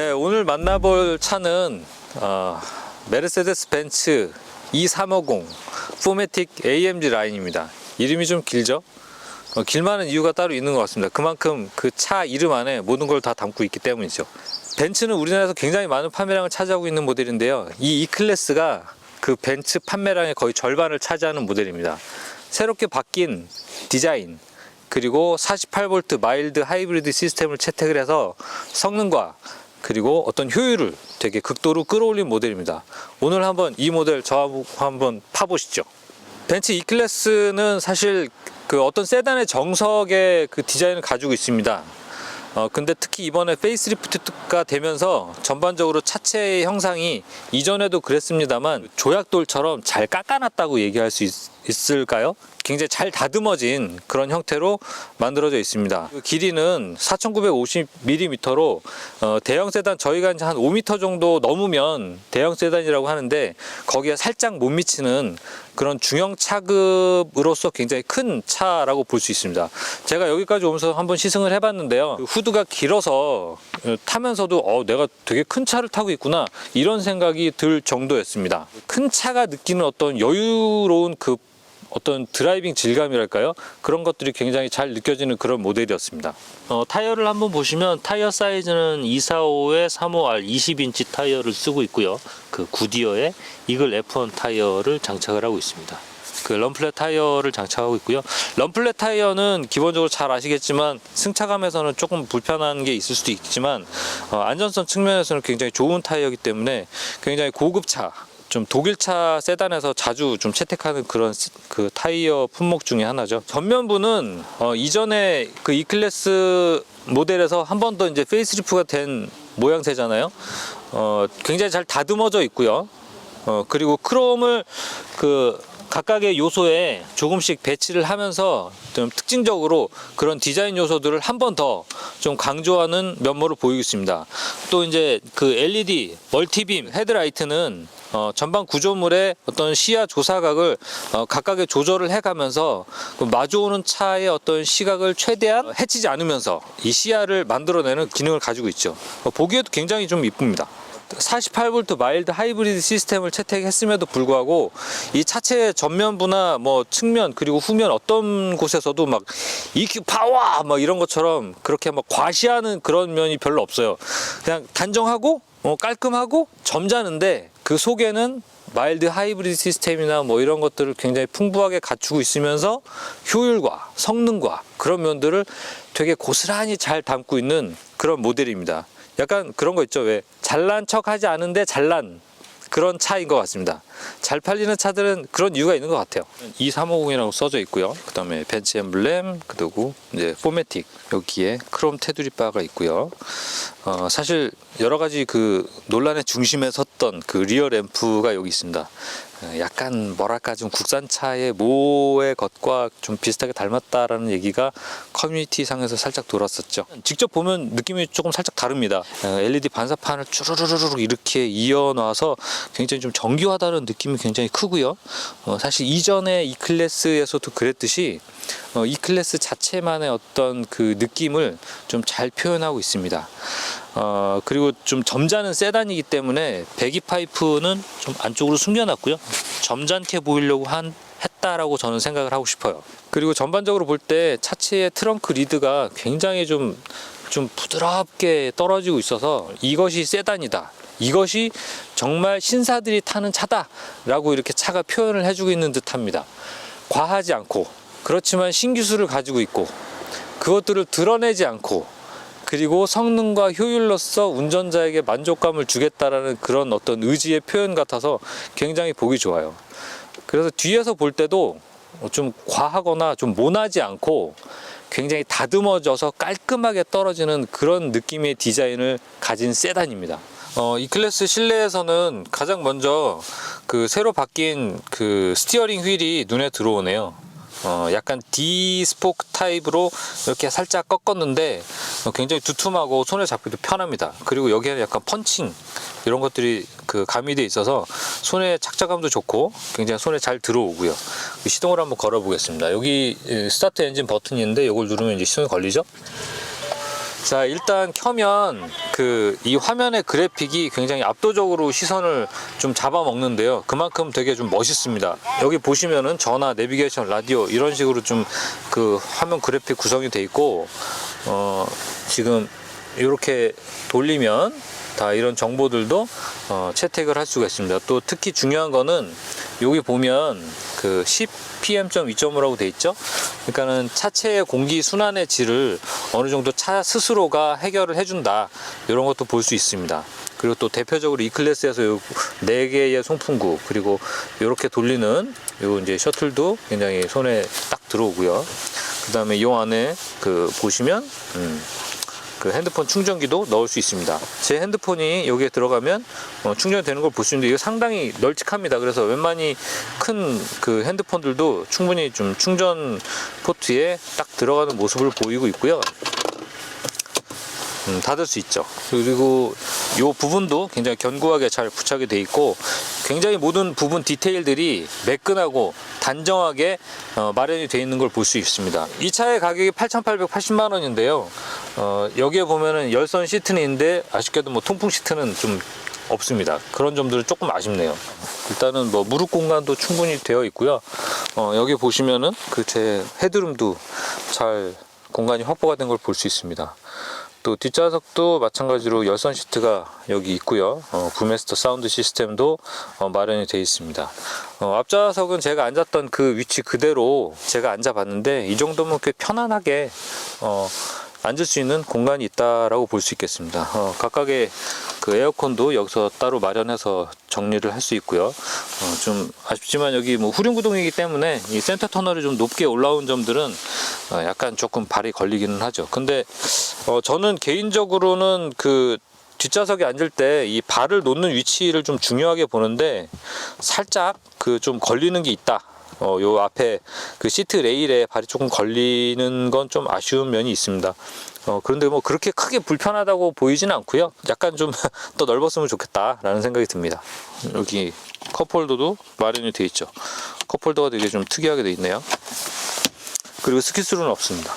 네, 오늘 만나볼 차는 어, 메르세데스 벤츠 E350 포매틱 AMG 라인입니다. 이름이 좀 길죠? 어, 길만한 이유가 따로 있는 것 같습니다. 그만큼 그 차 이름 안에 모든 걸 다 담고 있기 때문이죠. 벤츠는 우리나라에서 굉장히 많은 판매량을 차지하고 있는 모델인데요. 이 E클래스가 그 벤츠 판매량의 거의 절반을 차지하는 모델입니다. 새롭게 바뀐 디자인, 그리고 48V 마일드 하이브리드 시스템을 채택을 해서 성능과 그리고 어떤 효율을 되게 극도로 끌어올린 모델입니다. 오늘 한번 이 모델 저하고 한번 파보시죠. 벤츠 E클래스는 사실 그 어떤 세단의 정석의 그 디자인을 가지고 있습니다. 어, 근데 특히 이번에 페이스리프트가 되면서 전반적으로 차체의 형상이 이전에도 그랬습니다만 조약돌처럼 잘 깎아놨다고 얘기할 수 있, 있을까요? 굉장히 잘 다듬어진 그런 형태로 만들어져 있습니다. 그 길이는 4,950mm로 어, 대형 세단 저희가 한 5m 정도 넘으면 대형 세단이라고 하는데 거기에 살짝 못 미치는 그런 중형 차급으로서 굉장히 큰 차라고 볼 수 있습니다. 제가 여기까지 오면서 한번 시승을 해봤는데요. 그 후드가 길어서 어, 타면서도 어, 내가 되게 큰 차를 타고 있구나 이런 생각이 들 정도였습니다. 큰 차가 느끼는 어떤 여유로운 그 어떤 드라이빙 질감이랄까요? 그런 것들이 굉장히 잘 느껴지는 그런 모델이었습니다. 어, 타이어를 한번 보시면 타이어 사이즈는 245에 35R 20인치 타이어를 쓰고 있고요. 그 구디어에 이글 F1 타이어를 장착을 하고 있습니다. 그 럼플렛 타이어를 장착하고 있고요. 럼플렛 타이어는 기본적으로 잘 아시겠지만 승차감에서는 조금 불편한 게 있을 수도 있지만 어, 안전성 측면에서는 굉장히 좋은 타이어이기 때문에 굉장히 고급차 좀 독일차 세단에서 자주 좀 채택하는 그런 스- 그 타이어 품목 중에 하나죠. 전면부는 어, 이전에 그 E클래스 모델에서 한 번 더 이제 페이스리프가 된 모양새잖아요. 어, 굉장히 잘 다듬어져 있고요. 어, 그리고 크롬을 그 각각의 요소에 조금씩 배치를 하면서 좀 특징적으로 그런 디자인 요소들을 한 번 더 좀 강조하는 면모를 보이고 있습니다. 또 이제 그 LED 멀티빔 헤드라이트는 어, 전방 구조물의 어떤 시야 조사각을 어, 각각의 조절을 해가면서 그 마주오는 차의 어떤 시각을 최대한 해치지 않으면서 이 시야를 만들어내는 기능을 가지고 있죠. 어, 보기에도 굉장히 좀 이쁩니다. 48V 마일드 하이브리드 시스템을 채택했음에도 불구하고 이 차체의 전면부나 뭐 측면 그리고 후면 어떤 곳에서도 막 EQ 파워 막 이런 것처럼 그렇게 막 과시하는 그런 면이 별로 없어요. 그냥 단정하고 어, 깔끔하고 점잖은데 그 속에는 마일드 하이브리드 시스템이나 뭐 이런 것들을 굉장히 풍부하게 갖추고 있으면서 효율과 성능과 그런 면들을 되게 고스란히 잘 담고 있는 그런 모델입니다. 약간 그런 거 있죠. 왜 잘난 척 하지 않은데 잘난 그런 차인 것 같습니다. 잘 팔리는 차들은 그런 이유가 있는 것 같아요. 2350이라고 써져 있고요. 그 다음에 벤츠 엠블렘, 그리고 이제 포매틱 여기에 크롬 테두리 바가 있고요. 어, 사실 여러 가지 그 논란의 중심에 섰던 그 리어 램프가 여기 있습니다. 어, 약간 뭐랄까 좀 국산차의 모의 것과 좀 비슷하게 닮았다라는 얘기가 커뮤니티 상에서 살짝 돌았었죠. 직접 보면 느낌이 조금 살짝 다릅니다. 어, LED 반사판을 쭈르르르 이렇게 이어놔서 굉장히 좀 정교하다는 느낌이 굉장히 크고요. 어, 사실 이전에 이 클래스에서도 그랬듯이 어, 이 클래스 자체만의 어떤 그 느낌을 좀 잘 표현하고 있습니다. 어, 그리고 좀 점잖은 세단이기 때문에 배기 파이프는 좀 안쪽으로 숨겨놨고요. 점잖게 보이려고 한 했다라고 저는 생각을 하고 싶어요. 그리고 전반적으로 볼 때 차체의 트렁크 리드가 굉장히 좀, 좀 부드럽게 떨어지고 있어서 이것이 세단이다. 이것이 정말 신사들이 타는 차다라고 이렇게 차가 표현을 해주고 있는 듯합니다. 과하지 않고 그렇지만 신기술을 가지고 있고 그것들을 드러내지 않고 그리고 성능과 효율로서 운전자에게 만족감을 주겠다라는 그런 어떤 의지의 표현 같아서 굉장히 보기 좋아요. 그래서 뒤에서 볼 때도 좀 과하거나 좀 모나지 않고 굉장히 다듬어져서 깔끔하게 떨어지는 그런 느낌의 디자인을 가진 세단입니다. 어, 이 클래스 실내에서는 가장 먼저 그 새로 바뀐 그 스티어링 휠이 눈에 들어오네요. 어, 약간 D 스포크 타입으로 이렇게 살짝 꺾었는데 어, 굉장히 두툼하고 손에 잡기도 편합니다. 그리고 여기에는 약간 펀칭 이런 것들이 그 가미돼 있어서 손에 착자감도 좋고 굉장히 손에 잘 들어오고요. 그 시동을 한번 걸어 보겠습니다. 여기 예, 스타트 엔진 버튼이 있는데 이걸 누르면 이제 시동이 걸리죠. 자 일단 켜면 그 이 화면의 그래픽이 굉장히 압도적으로 시선을 좀 잡아먹는데요 그만큼 되게 좀 멋있습니다 여기 보시면은 전화 내비게이션 라디오 이런 식으로 좀 그 화면 그래픽 구성이 돼 있고 어 지금 이렇게 돌리면 다 이런 정보들도 어, 채택을 할 수가 있습니다. 또 특히 중요한 거는 여기 보면 그 10pm.2.5라고 돼 있죠. 그러니까는 차체의 공기 순환의 질을 어느 정도 차 스스로가 해결을 해준다 이런 것도 볼 수 있습니다. 그리고 또 대표적으로 이 클래스에서 요네 개의 송풍구 그리고 이렇게 돌리는 요 이제 셔틀도 굉장히 손에 딱 들어오고요. 그다음에 이 안에 그 보시면 음, 그 핸드폰 충전기도 넣을 수 있습니다. 제 핸드폰이 여기에 들어가면 어, 충전되는 걸 볼 수 있는데 이거 상당히 널찍합니다. 그래서 웬만히 큰 그 핸드폰들도 충분히 좀 충전 포트에 딱 들어가는 모습을 보이고 있고요. 음, 닫을 수 있죠. 그리고 이 부분도 굉장히 견고하게 잘 부착이 돼 있고 굉장히 모든 부분 디테일들이 매끈하고 단정하게 어, 마련이 되어 있는 걸 볼 수 있습니다. 이 차의 가격이 8,880만 원인데요. 어, 여기에 보면은 열선 시트는 있는데 아쉽게도 뭐 통풍 시트는 좀 없습니다. 그런 점들은 조금 아쉽네요. 일단은 뭐 무릎 공간도 충분히 되어 있고요. 어, 여기 보시면은 그 제 헤드룸도 잘 공간이 확보가 된 걸 볼 수 있습니다. 또 뒷좌석도 마찬가지로 열선 시트가 여기 있고요. 어, 부메스터 사운드 시스템도 어, 마련이 되어 있습니다. 어, 앞좌석은 제가 앉았던 그 위치 그대로 제가 앉아봤는데 이 정도면 꽤 편안하게 어, 앉을 수 있는 공간이 있다라고 볼 수 있겠습니다. 어, 각각의 그 에어컨도 여기서 따로 마련해서 정리를 할 수 있고요. 어, 좀 아쉽지만 여기 뭐 후륜 구동이기 때문에 이 센터 터널이 좀 높게 올라온 점들은 어, 약간 조금 발이 걸리기는 하죠. 근데 어, 저는 개인적으로는 그 뒷좌석에 앉을 때 이 발을 놓는 위치를 좀 중요하게 보는데 살짝 그 좀 걸리는 게 있다. 어, 요 앞에 그 시트 레일에 발이 조금 걸리는 건 좀 아쉬운 면이 있습니다. 어, 그런데 뭐 그렇게 크게 불편하다고 보이진 않고요. 약간 좀 더 넓었으면 좋겠다라는 생각이 듭니다. 여기 컵홀더도 마련이 되어 있죠. 컵홀더가 되게 좀 특이하게 되어 있네요. 그리고 스키스루는 없습니다.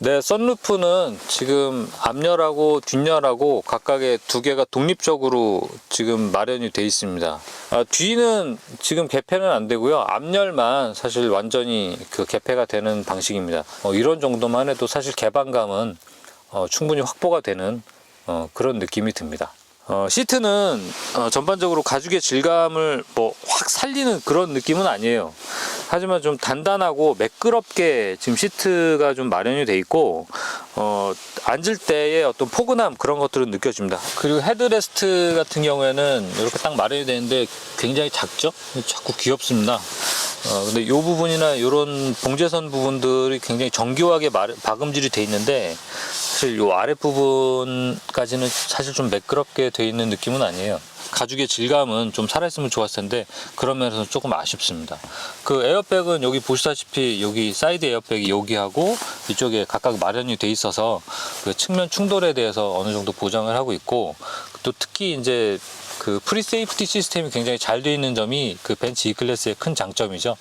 네, 썬루프는 지금 앞열하고 뒷열하고 각각의 두 개가 독립적으로 지금 마련이 돼 있습니다. 아, 뒤는 지금 개폐는 안 되고요. 앞열만 사실 완전히 그 개폐가 되는 방식입니다. 어, 이런 정도만 해도 사실 개방감은 어, 충분히 확보가 되는 어, 그런 느낌이 듭니다. 어, 시트는 어, 전반적으로 가죽의 질감을 뭐 확 살리는 그런 느낌은 아니에요. 하지만 좀 단단하고 매끄럽게 지금 시트가 좀 마련이 돼 있고 어, 앉을 때의 어떤 포근함 그런 것들은 느껴집니다. 그리고 헤드레스트 같은 경우에는 이렇게 딱 마련이 되는데 굉장히 작죠? 자꾸 귀엽습니다. 어, 근데 이 부분이나 이런 봉제선 부분들이 굉장히 정교하게 마- 박음질이 돼 있는데 사실 이 아랫부분까지는 사실 좀 매끄럽게 돼 있는 느낌은 아니에요. 가죽의 질감은 좀 살아있으면 좋았을 텐데 그런 면에서 조금 아쉽습니다. 그 에어백은 여기 보시다시피 여기 사이드 에어백이 여기하고 이쪽에 각각 마련이 돼 있어서 그 측면 충돌에 대해서 어느 정도 보장을 하고 있고 또 특히 이제 그 프리세이프티 시스템이 굉장히 잘 되어 있는 점이 그 벤츠 E 클래스의 큰 장점이죠.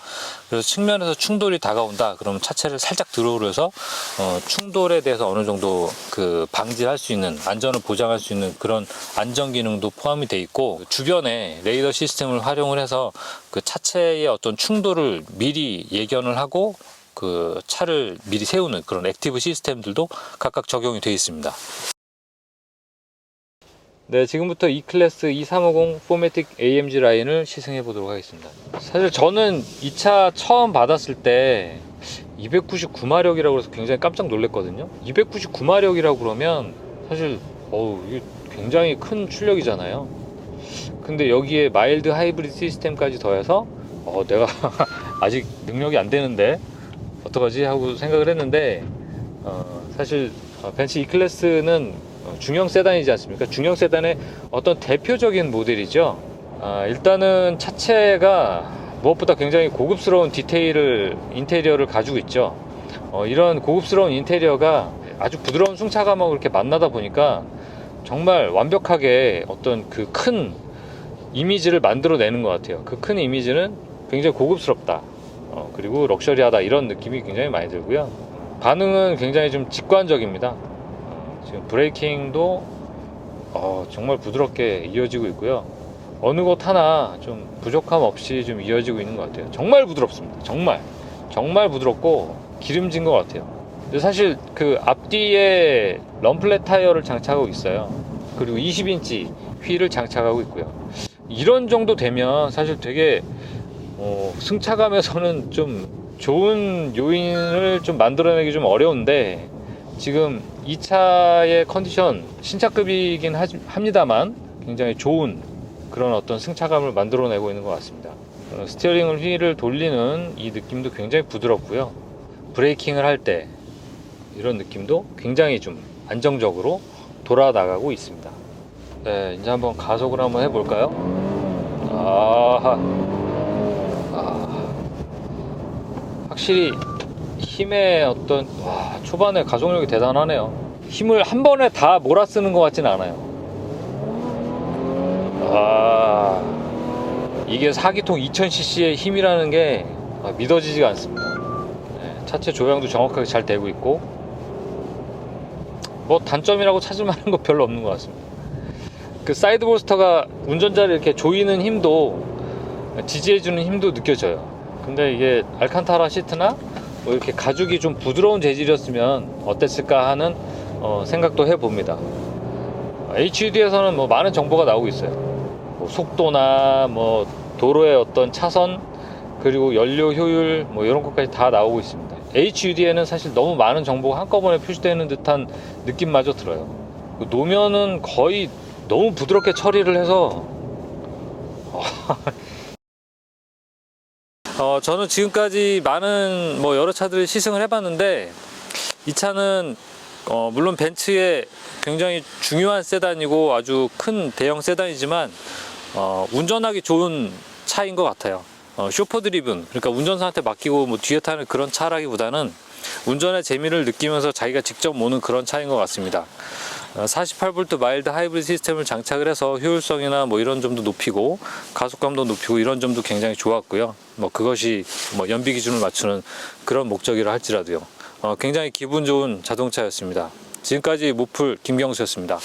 그래서 측면에서 충돌이 다가온다. 그럼 차체를 살짝 들어오려서 어, 충돌에 대해서 어느 정도 그 방지할 수 있는 안전을 보장할 수 있는 그런 안전 기능도 포함이 돼 있고 주변에 레이더 시스템을 활용을 해서 그 차체의 어떤 충돌을 미리 예견을 하고 그 차를 미리 세우는 그런 액티브 시스템들도 각각 적용이 되어 있습니다. 네, 지금부터 E 클래스 2350 포매틱 AMG 라인을 시승해 보도록 하겠습니다. 사실 저는 이 차 처음 받았을 때 299마력이라고 해서 굉장히 깜짝 놀랐거든요. 299마력이라고 그러면 사실 어우, 굉장히 큰 출력이잖아요. 근데 여기에 마일드 하이브리드 시스템까지 더해서 어, 내가 아직 능력이 안 되는데 어떡하지 하고 생각을 했는데 어, 사실 어, 벤츠 E 클래스는 어, 중형 세단이지 않습니까? 중형 세단의 어떤 대표적인 모델이죠. 아, 일단은 차체가 무엇보다 굉장히 고급스러운 디테일을 인테리어를 가지고 있죠. 어, 이런 고급스러운 인테리어가 아주 부드러운 승차감하고 이렇게 만나다 보니까 정말 완벽하게 어떤 그 큰 이미지를 만들어내는 것 같아요. 그 큰 이미지는 굉장히 고급스럽다. 어, 그리고 럭셔리하다 이런 느낌이 굉장히 많이 들고요. 반응은 굉장히 좀 직관적입니다. 지금 브레이킹도 어, 정말 부드럽게 이어지고 있고요. 어느 곳 하나 좀 부족함 없이 좀 이어지고 있는 것 같아요. 정말 부드럽습니다. 정말 정말 부드럽고 기름진 것 같아요. 근데 사실 그 앞뒤에 럼플렛 타이어를 장착하고 있어요. 그리고 20인치 휠을 장착하고 있고요. 이런 정도 되면 사실 되게 어, 승차감에서는 좀 좋은 요인을 좀 만들어내기 좀 어려운데 지금 이 차의 컨디션 신차급이긴 하, 합니다만 굉장히 좋은 그런 어떤 승차감을 만들어내고 있는 것 같습니다. 어, 스티어링을 휠을 돌리는 이 느낌도 굉장히 부드럽고요. 브레이킹을 할 때 이런 느낌도 굉장히 좀 안정적으로 돌아 나가고 있습니다. 네, 이제 한번 가속을 한번 해볼까요? 아하. 아, 확실히 힘의 어떤 와 초반에 가속력이 대단하네요. 힘을 한 번에 다 몰아 쓰는 것 같진 않아요. 아 이게 4기통 2000cc의 힘이라는 게 아, 믿어지지가 않습니다. 네, 차체 조향도 정확하게 잘 되고 있고 뭐 단점이라고 찾을 만한 거 별로 없는 것 같습니다. 그 사이드 볼스터가 운전자를 이렇게 조이는 힘도 지지해주는 힘도 느껴져요. 근데 이게 알칸타라 시트나 뭐 이렇게 가죽이 좀 부드러운 재질이었으면 어땠을까 하는 어, 생각도 해봅니다. HUD에서는 뭐 많은 정보가 나오고 있어요. 뭐 속도나 뭐 도로의 어떤 차선 그리고 연료 효율 뭐 이런 것까지 다 나오고 있습니다. HUD에는 사실 너무 많은 정보가 한꺼번에 표시되는 듯한 느낌마저 들어요. 그 노면은 거의 너무 부드럽게 처리를 해서 어, 저는 지금까지 많은 뭐 여러 차들을 시승을 해봤는데 이 차는 어, 물론 벤츠의 굉장히 중요한 세단이고 아주 큰 대형 세단이지만 어, 운전하기 좋은 차인 것 같아요. 어, 쇼퍼 드리븐 그러니까 운전사한테 맡기고 뭐 뒤에 타는 그런 차라기보다는 운전의 재미를 느끼면서 자기가 직접 모는 그런 차인 것 같습니다. 48V 마일드 하이브리드 시스템을 장착을 해서 효율성이나 뭐 이런 점도 높이고 가속감도 높이고 이런 점도 굉장히 좋았고요. 뭐 그것이 뭐 연비 기준을 맞추는 그런 목적이라 할지라도요. 어, 굉장히 기분 좋은 자동차였습니다. 지금까지 모플 김경수였습니다.